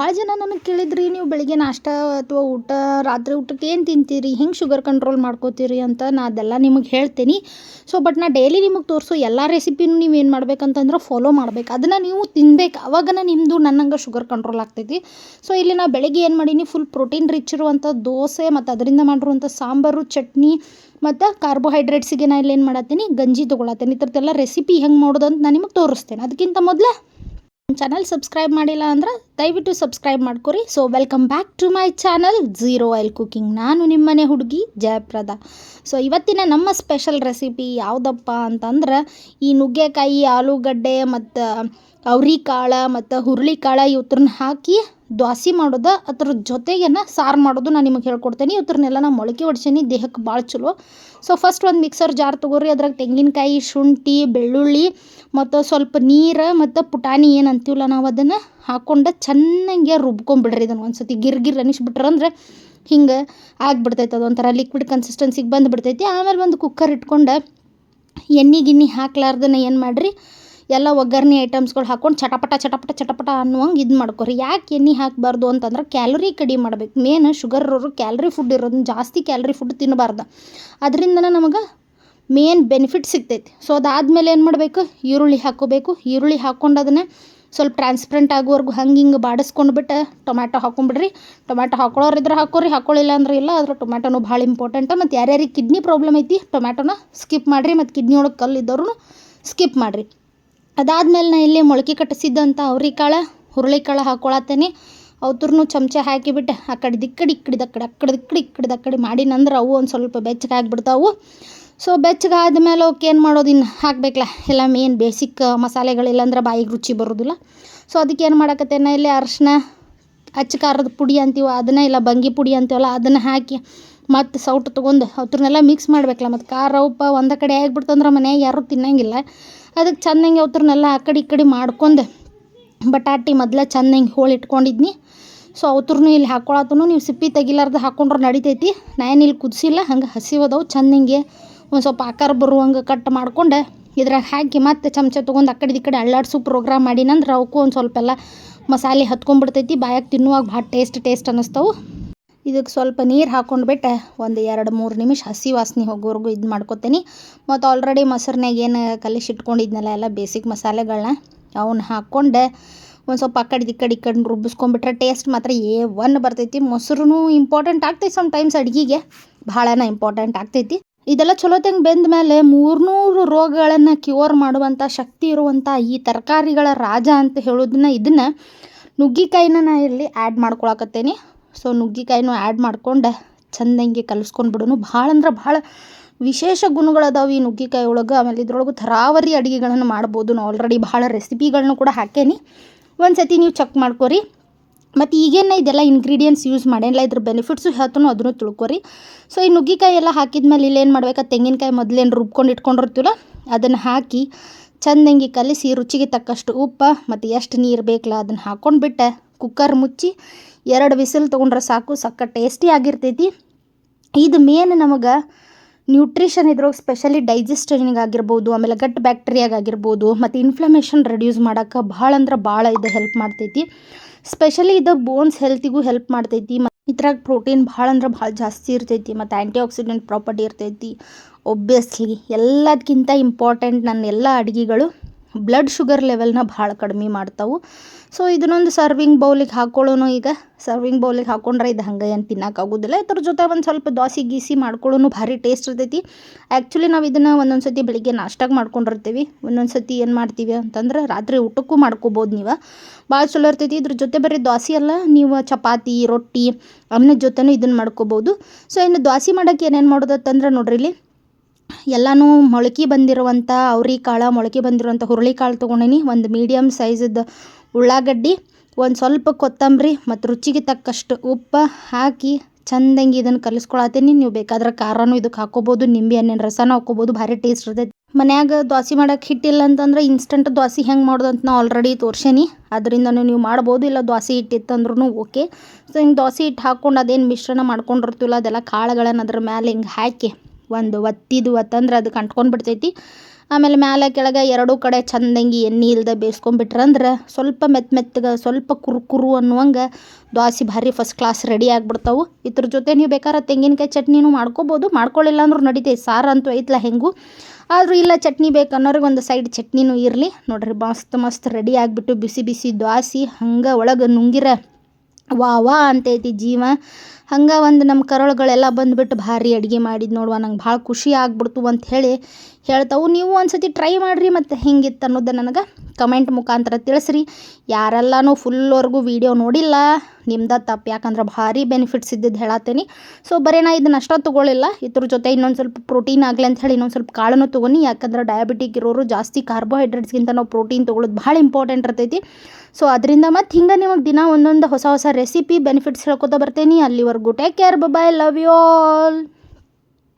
ಭಾಳ ಜನ ನನಗೆ ಕೇಳಿದ್ರಿ, ನೀವು ಬೆಳಿಗ್ಗೆ ನಾಷ್ಟ ಅಥವಾ ಊಟ, ರಾತ್ರಿ ಊಟಕ್ಕೆ ಏನು ತಿಂತೀರಿ, ಹೆಂಗೆ ಶುಗರ್ ಕಂಟ್ರೋಲ್ ಮಾಡ್ಕೋತೀರಿ ಅಂತ ನಾ ಅದೆಲ್ಲ ನಿಮಗೆ ಹೇಳ್ತೀನಿ. ಸೊ ಬಟ್ ನಾ ಡೈಲಿ ನಿಮಗೆ ತೋರಿಸೋ ಎಲ್ಲ ರೆಸಿಪಿನೂ ನೀವು ಏನು ಮಾಡ್ಬೇಕಂತಂದ್ರೆ ಫಾಲೋ ಮಾಡ್ಬೇಕು. ಅದನ್ನು ನೀವು ತಿನ್ಬೇಕು. ಅವಾಗನ ನಿಮ್ಮದು ನನ್ನಂಗೆ ಶುಗರ್ ಕಂಟ್ರೋಲ್ ಆಗ್ತೈತಿ. ಸೊ ಇಲ್ಲಿ ನಾ ಬೆಳಿಗ್ಗೆ ಏನು ಮಾಡೀನಿ ಫುಲ್ ಪ್ರೋಟೀನ್ ರಿಚ್ ಇರುವಂಥ ದೋಸೆ ಮತ್ತು ಅದರಿಂದ ಮಾಡಿರುವಂಥ ಸಾಂಬಾರು, ಚಟ್ನಿ ಮತ್ತು ಕಾರ್ಬೋಹೈಡ್ರೇಟ್ಸಿಗೆ ನಾ ಇಲ್ಲಿ ಏನು ಮಾಡತ್ತೀನಿ, ಗಂಜಿ ತೊಗೊಳತ್ತೀನಿ. ಈ ಥರದ್ದೆಲ್ಲ ರೆಸಿಪಿ ಹೆಂಗೆ ಮಾಡೋದು ಅಂತ ನಾನು ನಿಮಗೆ ತೋರಿಸ್ತೇನೆ. ಅದಕ್ಕಿಂತ ಮೊದಲೇ ಚಾನಲ್ ಸಬ್ಸ್ಕ್ರೈಬ್ ಮಾಡಿಲ್ಲ ಅಂದ್ರೆ ದಯವಿಟ್ಟು ಸಬ್ಸ್ಕ್ರೈಬ್ ಮಾಡ್ಕೊರಿ. So welcome back to my channel zero oil cooking ನಾನು ನಿಮ್ಮನೆ ಹುಡುಗಿ ಜಯಪ್ರದ. ಸೊ ಇವತ್ತಿನ ನಮ್ಮ ಸ್ಪೆಷಲ್ ರೆಸಿಪಿ ಯಾವುದಪ್ಪ ಅಂತಂದ್ರೆ, ಈ ನುಗ್ಗೆಕಾಯಿ, ಆಲೂಗಡ್ಡೆ ಮತ್ತು ಅವ್ರಿಕಾಳು ಮತ್ತು ಹುರುಳಿಕಾಳು ಇವತ್ರನ್ನ ಹಾಕಿ ದ್ವಾಸಿ ಮಾಡೋದು, ಅದ್ರ ಜೊತೆಗೇನ ಸಾರು ಮಾಡೋದು ನಾನು ನಿಮಗೆ ಹೇಳ್ಕೊಡ್ತೇನೆ. ಇವತ್ರನ್ನೆಲ್ಲ ನಾನು ಮೊಳಕೆ ಹೊಡ್ಸೀನಿ ದೇಹಕ್ಕೆ ಭಾಳ ಚಲೋ. ಸೊ ಫಸ್ಟ್ ಒಂದು ಮಿಕ್ಸರ್ ಜಾರ್ ತೊಗೊರಿ, ಅದ್ರಾಗ ತೆಂಗಿನಕಾಯಿ, ಶುಂಠಿ, ಬೆಳ್ಳುಳ್ಳಿ ಮತ್ತು ಸ್ವಲ್ಪ ನೀರು ಮತ್ತು ಪುಟಾಣಿ ಏನು ಅಂತೀವಲ್ಲ ನಾವು ಅದನ್ನು ಹಾಕ್ಕೊಂಡು ಚೆನ್ನಾಗಿ ರುಬ್ಕೊಂಬಿಡ್ರಿ ಇದನ್ನು ಒಂದು ಸತಿ ಗಿರ್ ಗಿರ್ ಅನಿಸ್ಬಿಟ್ರಂದ್ರೆ ಹಿಂಗೆ ಆಗ್ಬಿಡ್ತೈತೆ ಅದೊಂಥರ ಲಿಕ್ವಿಡ್ ಕನ್ಸಿಸ್ಟೆನ್ಸಿಗೆ ಬಂದುಬಿಡ್ತೈತಿ. ಆಮೇಲೆ ಒಂದು ಕುಕ್ಕರ್ ಇಟ್ಕೊಂಡು ಎಣ್ಣೆ ಗಿಣ್ಣಿ ಹಾಕ್ಲಾರ್ದನ್ನ ಏನು ಮಾಡಿರಿ? ಎಲ್ಲ ಒಗ್ಗರಣೆ ಐಟಮ್ಸ್ಗಳು ಹಾಕ್ಕೊಂಡು ಚಟಪಟ ಚಟಪಟ ಚಟಪಟ ಅನ್ನುವಂಗೆ ಇದು ಮಾಡ್ಕೊರಿ. ಯಾಕೆ ಎಣ್ಣೆ ಹಾಕಬಾರ್ದು ಅಂತಂದ್ರೆ ಕ್ಯಾಲೋರಿ ಕಡಿಮೆ ಮಾಡ್ಬೇಕು. ಮೇನ್ ಶುಗರ್ ಅವರು ಕ್ಯಾಲರಿ ಫುಡ್ ಇರೋದನ್ನ ಜಾಸ್ತಿ ಕ್ಯಾಲರಿ ಫುಡ್ ತಿನ್ನಬಾರ್ದು ಅದರಿಂದನೇ ನಮಗೆ ಮೇನ್ ಬೆನಿಫಿಟ್ ಸಿಗ್ತೈತಿ. ಸೊ ಅದಾದಮೇಲೆ ಏನು ಮಾಡಬೇಕು? ಈರುಳ್ಳಿ ಹಾಕ್ಕೋಬೇಕು. ಈರುಳ್ಳಿ ಹಾಕ್ಕೊಂಡು ಅದನ್ನು ಸ್ವಲ್ಪ ಟ್ರಾನ್ಸ್ಪರೆಂಟ್ ಆಗೋವರೆಗೂ ಹಂಗೆ ಹಿಂಗೆ ಬಾಡಿಸ್ಕೊಂಡು ಬಿಟ್ಟು ಟೊಮ್ಯಾಟೊ ಹಾಕೊಂಬಿಡ್ರಿ. ಟೊಮ್ಯಾಟೊ ಹಾಕೊಳ್ಳೋರು ಇದ್ರೆ ಹಾಕೋರಿ ಹಾಕೊಳ್ಳಿಲ್ಲ ಅಂದ್ರೆ ಇಲ್ಲ, ಆದ್ರೆ ಟೊಮ್ಯಾಟೊನು ಭಾಳ ಇಂಪಾರ್ಟೆಂಟ್ ಮತ್ತು ಯಾರ್ಯಾರಿಗೆ ಕಿಡ್ನಿ ಪ್ರಾಬ್ಲಮ್ ಐತಿ, ಟೊಮ್ಯಾಟೊನ ಸ್ಕಿಪ್ ಮಾಡಿರಿ, ಮತ್ತು ಕಿಡ್ನಿ ಒಳಗೆ ಕಲ್ಲು ಇದ್ದವ್ರು ಸ್ಕಿಪ್ ಮಾಡಿರಿ. ಅದಾದ್ಮೇಲೆ ನಾ ಇಲ್ಲಿ ಮೊಳಕೆ ಕಟ್ಟಿಸಿದ್ದಂಥ ಅವ್ರಿಕಾಳು ಹುರುಳಿಕಾಳು ಹಾಕೊಳತ್ತೇನೆ. ಅವತ್ರನು ಚಮಚ ಹಾಕಿಬಿಟ್ಟು ಆ ಕಡೆ ದಿಕ್ಕಡಿ ಇಕ್ಕಡಿ ದಕ್ಕಡಿ ಆ ಕಡೆ ದಿಕ್ಕಡಿ ಇಕ್ಕಡಿ ಕಡೆ ಮಾಡಿನಂದ್ರೆ ಅವು ಒಂದು ಸ್ವಲ್ಪ ಬೆಚ್ಚಗೆ ಆಗಿಬಿಡ್ತಾವು. ಸೊ ಬೆಚ್ಚಗಾದ್ಮೇಲೆ ಅವಕ್ಕೆ ಏನು ಮಾಡೋದು? ಇನ್ನು ಹಾಕಬೇಕಲ್ಲ ಎಲ್ಲ ಮೇನ್ ಬೇಸಿಕ್ ಮಸಾಲೆಗಳಿಲ್ಲ ಅಂದ್ರೆ ಬಾಯಿಗೆ ರುಚಿ ಬರೋದಿಲ್ಲ. ಸೊ ಅದಕ್ಕೆ ಏನು ಮಾಡಕತ್ತೇನೆ? ಇಲ್ಲಿ ಅರಶಿನ ಅಚ್ಚ ಖಾರದ ಪುಡಿ ಅಂತೀವ, ಅದನ್ನ ಇಲ್ಲ ಬಂಗಿ ಪುಡಿ ಅಂತೀವಲ್ಲ, ಅದನ್ನು ಹಾಕಿ ಮತ್ತು ಸೌಟ್ ತೊಗೊಂಡು ಅವ್ರನ್ನೆಲ್ಲ ಮಿಕ್ಸ್ ಮಾಡ್ಬೇಕಲ್ಲ ಮತ್ತು ಖಾರ, ಉಪ್ಪು ಒಂದೇ ಕಡೆ ಆಗಿಬಿಡ್ತಂದ್ರೆ ಮನ್ಯಾಗ ಯಾರೂ ತಿನ್ನಂಗಿಲ್ಲ. ಅದಕ್ಕೆ ಚೆಂದಂಗೆ ಅವ್ರನ್ನೆಲ್ಲ ಆ ಕಡೆ ಈ ಕಡೆ ಮಾಡ್ಕೊಂಡು ಬಟಾಟಿ ಮೊದಲೇ ಹೋಳು ಇಟ್ಕೊಂಡಿದ್ನಿ. ಸೊ ಅವ್ರನ್ನೂ ಇಲ್ಲಿ ಹಾಕ್ಕೊಳತ್ತೂ ನೀವು ಸಿಪ್ಪಿ ತೆಗಿಲಾರ್ದು ಹಾಕ್ಕೊಂಡ್ರೆ ನಡಿತೈತಿ. ನಾನು ಇಲ್ಲಿ ಕುದಿಸಿಲ್ಲ, ಹಂಗೆ ಹಸಿವದವು ಚೆಂದಂಗೆ ಒಂದು ಸ್ವಲ್ಪ ಆಕಾರ ಬರುವಂಗೆ ಕಟ್ ಮಾಡ್ಕೊಂಡು. ಇದ್ರಾಗ ಹಾಕಿ ಮತ್ತೆ ಚಮಚ ತೊಗೊಂಡು ಆ ಕಡೆ ಈ ಕಡೆ ಅಳ್ಳಾಡ್ಸೋ ಪ್ರೋಗ್ರಾಮ್ ಮಾಡಿನಂದ್ರೆ ಅವಕ್ಕೂ ಒಂದು ಸ್ವಲ್ಪ ಎಲ್ಲ ಮಸಾಲೆ ಹತ್ಕೊಂಡ್ಬಿಡ್ತೈತಿ ಬಾಯಾಗ ತಿನ್ನುವಾಗ ಭಾಳ ಟೇಸ್ಟ್ ಟೇಸ್ಟ್ ಅನ್ನಿಸ್ತವು ಇದಕ್ಕೆ ಸ್ವಲ್ಪ ನೀರು ಹಾಕ್ಕೊಂಡ್ಬಿಟ್ಟು ಒಂದು ಎರಡು, ಮೂರು ನಿಮಿಷ ಹಸಿ ವಾಸನೆ ಹೋಗೋವರೆಗೂ ಇದು ಮಾಡ್ಕೊತೀನಿ. ಮತ್ತು ಆಲ್ರೆಡಿ ಮೊಸರ್ನಾಗ ಏನು ಕಲಿಸಿಟ್ಕೊಂಡಿದ್ನಲ್ಲ ಎಲ್ಲ ಬೇಸಿಕ್ ಮಸಾಲೆಗಳನ್ನ ಅವನ್ನ ಹಾಕ್ಕೊಂಡು ಒಂದು ಸ್ವಲ್ಪ ಆ ಕಡೆ ಈ ಕಡೆ ಈ ಕಡೆ ರುಬ್ಬಿಸ್ಕೊಂಡ್ಬಿಟ್ರೆ ಟೇಸ್ಟ್ ಮಾತ್ರ ಏ ಒನ್ ಬರ್ತೈತಿ. ಮೊಸರು ಇಂಪಾರ್ಟೆಂಟ್ ಆಗ್ತೈತಿ ಸಮ್ ಟೈಮ್ಸ್ ಅಡುಗೆಗೆ. ಭಾಳನ ಇಂಪಾರ್ಟೆಂಟ್ ಆಗ್ತೈತಿ. ಇದೆಲ್ಲ ಚಲೋತಂಗೆ ಬೆಂದ ಮೇಲೆ ಮೂರ್ನೂರು ರೋಗಗಳನ್ನು ಕ್ಯೂರ್ ಮಾಡುವಂಥ ಶಕ್ತಿ ಇರುವಂಥ ಈ ತರಕಾರಿಗಳ ರಾಜ ಅಂತ ಹೇಳೋದನ್ನ ಇದನ್ನು ನುಗ್ಗಿಕಾಯಿನ ನಾ ಇಲ್ಲಿ ಆ್ಯಡ್ ಮಾಡ್ಕೊಳಕತ್ತೇನೆ. ಸೊ ನುಗ್ಗಿಕಾಯಿನೂ ಆ್ಯಡ್ ಮಾಡ್ಕೊಂಡು ಚಂದಂಗೆ ಕಲಿಸ್ಕೊಂಡು ಬಿಡೋನು. ಭಾಳ ಅಂದ್ರೆ ಭಾಳ ವಿಶೇಷ ಗುಣಗಳದಾವೆ ಈ ನುಗ್ಗಿಕಾಯಿ ಒಳಗೆ. ಆಮೇಲೆ ಇದ್ರೊಳಗೆ ಥರಾವರಿ ಅಡುಗೆಗಳನ್ನು ಮಾಡ್ಬೋದು. ನಾವು ಆಲ್ರೆಡಿ ಭಾಳ ರೆಸಿಪಿಗಳನ್ನೂ ಕೂಡ ಹಾಕೇನಿ ಒಂದು ಸತಿ ನೀವು ಚೆಕ್ ಮಾಡ್ಕೊರಿ. ಮತ್ತು ಈಗೇನು ಇದೆಲ್ಲ ಇಂಗ್ರೀಡಿಯೆಂಟ್ಸ್ ಯೂಸ್ ಮಾಡೇನಿಲ್ಲ ಇದ್ರ ಬೆನಿಫಿಟ್ಸು ಹೇಳ್ತಾನೋ ಅದನ್ನು ತಿಳ್ಕೊರಿ. ಸೊ ಈ ನುಗ್ಗಿಕಾಯಿ ಎಲ್ಲ ಹಾಕಿದ್ಮೇಲೆ ಇಲ್ಲೇನು ಮಾಡ್ಬೇಕು? ತೆಂಗಿನಕಾಯಿ ಮೊದಲೇನು ರುಬ್ಕೊಂಡು ಇಟ್ಕೊಂಡಿರ್ತೀವಲ್ಲ, ಅದನ್ನು ಹಾಕಿ ಚೆಂದಂಗೆ ಕಲಿಸಿ, ರುಚಿಗೆ ತಕ್ಕಷ್ಟು ಉಪ್ಪು, ಮತ್ತು ಎಷ್ಟು ನೀರು ಬೇಕಲ್ಲ ಅದನ್ನು ಹಾಕ್ಕೊಂಡ್ಬಿಟ್ಟು ಕುಕ್ಕರ್ ಮುಚ್ಚಿ ಎರಡು ವಿಸಿಲ್ ತೊಗೊಂಡ್ರೆ ಸಾಕು, ಸಕ್ಕ ಟೇಸ್ಟಿ ಆಗಿರ್ತೈತಿ. ಇದು ಮೇನ್ ನಮಗೆ ನ್ಯೂಟ್ರಿಷನ್ ಇದ್ರೊಳಗೆ ಸ್ಪೆಷಲಿ ಡೈಜೆಸ್ಟನಿಗೆ ಆಗಿರ್ಬೋದು, ಆಮೇಲೆ ಗಟ್ ಬ್ಯಾಕ್ಟೀರಿಯಾಗಾಗಿರ್ಬೋದು ಮತ್ತು ಇನ್ಫ್ಲಮೇಷನ್ ರೆಡ್ಯೂಸ್ ಮಾಡೋಕೆ ಭಾಳ ಅಂದ್ರೆ ಭಾಳ ಇದು ಹೆಲ್ಪ್ ಮಾಡ್ತೈತಿ. ಸ್ಪೆಷಲಿ ಇದು ಬೋನ್ಸ್ ಹೆಲ್ತಿಗೂ ಹೆಲ್ಪ್ ಮಾಡ್ತೈತಿ. ಮತ್ತು ಇದ್ರಾಗ ಪ್ರೋಟೀನ್ ಭಾಳ ಅಂದ್ರೆ ಭಾಳ ಜಾಸ್ತಿ ಇರ್ತೈತಿ, ಮತ್ತು ಆ್ಯಂಟಿ ಆಕ್ಸಿಡೆಂಟ್ ಪ್ರಾಪರ್ಟಿ ಇರ್ತೈತಿ. ಒಬ್ಬಿಯಸ್ಲಿ ಎಲ್ಲದಕ್ಕಿಂತ ಇಂಪಾರ್ಟೆಂಟ್ ನನ್ನ ಎಲ್ಲ ಅಡುಗೆಗಳು ಬ್ಲಡ್ ಶುಗರ್ ಲೆವೆಲ್ನ ಭಾಳ ಕಡಿಮೆ ಮಾಡ್ತಾವೆ. ಸೊ ಇದನ್ನೊಂದು ಸರ್ವಿಂಗ್ ಬೌಲಿಗೆ ಹಾಕ್ಕೊಳ್ಳೋನು ಈಗ. ಸರ್ವಿಂಗ್ ಬೌಲಿಗೆ ಹಾಕ್ಕೊಂಡ್ರೆ ಇದು ಹಂಗೆ ಏನು ತಿನ್ನೋಕ್ಕಾಗೋದಿಲ್ಲ ಇದ್ರ ಜೊತೆ ಒಂದು ಸ್ವಲ್ಪ ದೋಸೆ, ಗೀಸಿ ಮಾಡ್ಕೊಳ್ಳೋನು ಭಾರಿ ಟೇಸ್ಟ್ ಇರ್ತೈತಿ. ಆ್ಯಕ್ಚುಲಿ ನಾವು ಇದನ್ನು ಒಂದೊಂದು ಸತಿ ಬೆಳಿಗ್ಗೆ ನಾಷ್ಟಾಗೆ ಮಾಡ್ಕೊಂಡಿರ್ತೀವಿ. ಒಂದೊಂದು ಸತಿ ಏನು ಮಾಡ್ತೀವಿ ಅಂತಂದ್ರೆ ರಾತ್ರಿ ಊಟಕ್ಕೂ ಮಾಡ್ಕೋಬೋದು ನೀವು. ಭಾಳ ಚಲೋ ಇರ್ತೈತಿ. ಇದ್ರ ಜೊತೆ ಬರೀ ದೋಸೆ ಅಲ್ಲ, ನೀವು ಚಪಾತಿ, ರೊಟ್ಟಿ ಅವನ ಜೊತೆನೂ ಇದನ್ನು ಮಾಡ್ಕೋಬೋದು. ಸೊ ಇನ್ನು ದೋಸೆ ಮಾಡೋಕ್ಕೆ ಏನೇನು ಮಾಡೋದತ್ತಂದ್ರೆ ನೋಡ್ರಿ ಇಲ್ಲಿ. ಎಲ್ಲನೂ ಮೊಳಕೆ ಬಂದಿರುವಂಥ ಅವ್ರಿಕಾಳು ಮೊಳಕೆ ಬಂದಿರುವಂಥ ಹುರುಳಿಕಾಳು ತೊಗೊಂಡೀನಿ. ಒಂದು ಮೀಡಿಯಮ್ ಸೈಜದ್ದು ಉಳ್ಳಾಗಡ್ಡಿ, ಒಂದು ಸ್ವಲ್ಪ ಕೊತ್ತಂಬರಿ ಮತ್ತು ರುಚಿಗೆ ತಕ್ಕಷ್ಟು ಉಪ್ಪು ಹಾಕಿ ಚಂದಂಗೆ ಇದನ್ನು ಕಲಿಸ್ಕೊಳತ್ತೀನಿ ನೀವು ಬೇಕಾದ್ರೆ ಖಾರನೂ ಇದಕ್ಕೆ ಹಾಕ್ಕೋಬೋದು ನಿಂಬೆ ಹಣ್ಣಿನ ರಸನೂ ಹಾಕ್ಕೋಬೋದು ಭಾರಿ ಟೇಸ್ಟ್ ಇರ್ತೈತಿ. ಮನ್ಯಾಗ ದೋಸೆ ಮಾಡೋಕೆ ಹಿಟ್ಟಿಲ್ಲ ಅಂತಂದ್ರೆ ಇನ್ಸ್ಟಂಟ್ ದೋಸೆ ಹೆಂಗೆ ಮಾಡೋದು ಅಂತ ನಾ ಆಲ್ರೆಡಿ ತೋರ್ಸೇನಿ. ಅದರಿಂದನೂ ನೀವು ಮಾಡ್ಬೋದು, ಇಲ್ಲ ದೋಸೆ ಹಿಟ್ಟಿತ್ತಂದ್ರೂ ಓಕೆ. ಸೊ ಹಿಂಗೆ ದೋಸೆ ಹಿಟ್ಟು ಹಾಕ್ಕೊಂಡು ಅದೇನು ಮಿಶ್ರಣ ಮಾಡ್ಕೊಂಡಿರ್ತೀವಲ್ಲ, ಅದೆಲ್ಲ ಕಾಳುಗಳನ್ನು ಅದ್ರ ಮ್ಯಾಲೆ ಹಿಂಗೆ ಹಾಕಿ ಒಂದು ಒತ್ತಿದು ಒತ್ತಂದ್ರೆ ಅದಕ್ಕೆ ಅಂಟ್ಕೊಂಡು ಬಿಡ್ತೈತಿ. ಆಮೇಲೆ ಮ್ಯಾಲೆ ಕೆಳಗೆ ಎರಡೂ ಕಡೆ ಚಂದಂಗಿ ಎಣ್ಣೆ ಇಲ್ದೆ ಬೇಯಿಸ್ಕೊಂಡ್ಬಿಟ್ರಂದ್ರೆ ಸ್ವಲ್ಪ ಮೆತ್ತ ಮೆತ್ತಗೆ, ಸ್ವಲ್ಪ ಕುರುಕುರು ಕುರು ಅನ್ನುವಂಗೆ ದ್ವಾಸೆ ಭಾರಿ ಫಸ್ಟ್ ಕ್ಲಾಸ್ ರೆಡಿ ಆಗಿಬಿಡ್ತಾವೆ. ಇದ್ರ ಜೊತೆ ನೀವು ಬೇಕಾದ್ರೆ ತೆಂಗಿನಕಾಯಿ ಚಟ್ನಿನೂ ಮಾಡ್ಕೋಬೋದು. ಮಾಡ್ಕೊಳ್ಳಿಲ್ಲ ಅಂದ್ರೂ ನಡೀತೈತೆ. ಸಾರು ಅಂತೂ ಐತಲ್ಲ ಹೆಂಗೂ. ಆದರೂ ಇಲ್ಲ ಚಟ್ನಿ ಬೇಕು ಅನ್ನೋರಿಗೆ ಒಂದು ಸೈಡ್ ಚಟ್ನಿನೂ ಇರಲಿ. ನೋಡ್ರಿ ಮಸ್ತ್ ಮಸ್ತ್ ರೆಡಿ ಆಗಿಬಿಟ್ಟು ಬಿಸಿ ಬಿಸಿ ದ್ವಾಸೆ, ಹಂಗೆ ಒಳಗೆ ನುಂಗಿರ ವಾ ವಾ ಅಂತೈತಿ ಜೀವ. ಹಂಗೆ ಒಂದು ನಮ್ಮ ಕರಳುಗಳೆಲ್ಲ ಬಂದುಬಿಟ್ಟು ಭಾರಿ ಅಡುಗೆ ಮಾಡಿದ್ದು ನೋಡುವ, ನಂಗೆ ಭಾಳ ಖುಷಿ ಆಗ್ಬಿಡ್ತು ಅಂತ ಹೇಳಿ ಹೇಳ್ತಾವು. ನೀವು ಒಂದು ಸತಿ ಟ್ರೈ ಮಾಡಿರಿ ಮತ್ತು ಹೆಂಗಿತ್ತು ಅನ್ನೋದು ನನಗೆ ಕಮೆಂಟ್ ಮುಖಾಂತರ ತಿಳಿಸ್ರಿ. ಯಾರೆಲ್ಲನೂ ಫುಲ್ವರೆಗೂ ವೀಡಿಯೋ ನೋಡಿಲ್ಲ. ನಿಮ್ದು ತಪ್ಪು. ಯಾಕಂದ್ರೆ ಭಾರಿ ಬೆನಿಫಿಟ್ಸ್ ಇದ್ದಿದ್ದು ಹೇಳತ್ತೀನಿ ಸೊ ಬರೀ ನಾ ಇದನ್ನ ಅಷ್ಟೇ ತೊಗೊಳಿಲ್ಲ. ಇದ್ರ ಜೊತೆ ಇನ್ನೊಂದು ಸ್ವಲ್ಪ ಪ್ರೋಟೀನ್ ಆಗಲಿ ಅಂತ ಹೇಳಿ ಇನ್ನೊಂದು ಸ್ವಲ್ಪ ಕಾಳನ್ನು ತೊಗೊನಿ. ಯಾಕಂದ್ರೆ ಡಯಾಬಿಟಿಕ್ ಇರೋರು ಜಾಸ್ತಿ ಕಾರ್ಬೋಹೈಡ್ರೇಟ್ಸ್ಗಿಂತ ನಾವು ಪ್ರೋಟೀನ್ ತೊಗೊಳೋದು ಭಾಳ ಇಂಪಾರ್ಟೆಂಟ್ ಇರ್ತೈತಿ. ಸೊ ಅದರಿಂದ ಮತ್ತು ಹಿಂಗೆ ನಿಮಗೆ ದಿನ ಒಂದೊಂದು ಹೊಸ ಹೊಸ ರೆಸಿಪಿ ಬೆನಿಫಿಟ್ಸ್ ಹೇಳ್ಕೊತಾ ಬರ್ತೀನಿ. ಅಲ್ಲಿವರೆಗೂ take care bye love you all